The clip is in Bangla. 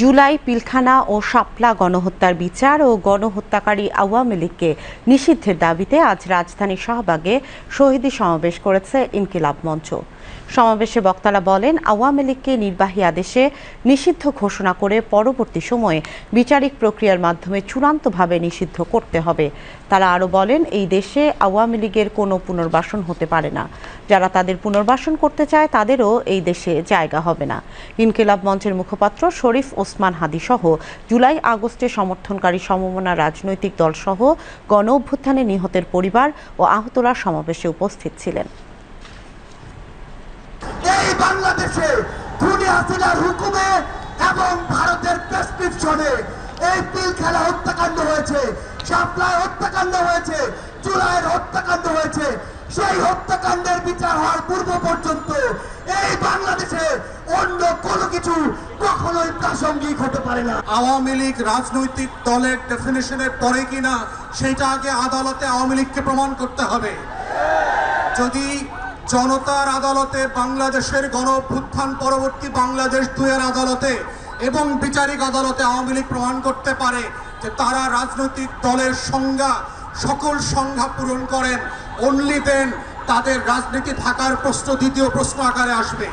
জুলাই পিলখানা ও শাপলা গণহত্যার বিচার ও গণহত্যাকারী আওয়ামী লীগকে নিষিদ্ধের দাবিতে আজ রাজধানীর শাহবাগে শহীদী সমাবেশ করেছে ইনকিলাব মঞ্চ। সমাবেশে বক্তারা বলেন, আওয়ামী লীগকে নির্বাহী আদেশে নিষিদ্ধ ঘোষণা করে পরবর্তী সময়ে বিচারিক প্রক্রিয়ার মাধ্যমে চূড়ান্তভাবে নিষিদ্ধ করতে হবে। তারা আরও বলেন, এই দেশে আওয়ামী লীগের কোনো পুনর্বাসন হতে পারে না। যারা তাদের পুনর্বাসন করতে চায়, তাদেরও এই দেশে জায়গা হবে না। ইনকিলাব মঞ্চের মুখপাত্র শরীফ ওসমান হাদি সহ জুলাই আগস্টে সমর্থনকারী সমমনা রাজনৈতিক দলসহ গণ অভ্যুত্থানে নিহতের পরিবার ও আহতরা সমাবেশে উপস্থিত ছিলেন। এই বাংলাদেশে খুনি হাসিনার হুকুমে এবং ভারতের প্রেসক্রিপশনে এই হত্যাকাণ্ড হয়েছে শাপলায় হত্যাকাণ্ড হয়েছে হত্যাকাণ্ড হয়েছে। সেই হত্যাকাণ্ডের বিচার হওয়ার পূর্ব পর্যন্ত এই বাংলাদেশে অন্য কোনো কিছু কখনোই প্রাসঙ্গিক হতে পারে না। আওয়ামী লীগ রাজনৈতিক দলের ডেফিনেশনের পরে কিনা, সেটা আগে আদালতে আওয়ামী লীগকে প্রমাণ করতে হবে। যদি জনতার আদালতে বাংলাদেশের গণ পরবর্তী বাংলাদেশ দুয়ের আদালতে এবং বিচারিক আদালতে আওয়ামী লীগ প্রমাণ করতে পারে যে তারা রাজনৈতিক দলের সংজ্ঞা, সকল সংজ্ঞা পূরণ করেন অনলি দেন তাদের রাজনীতি থাকার প্রশ্ন দ্বিতীয় প্রশ্ন আকারে আসবে।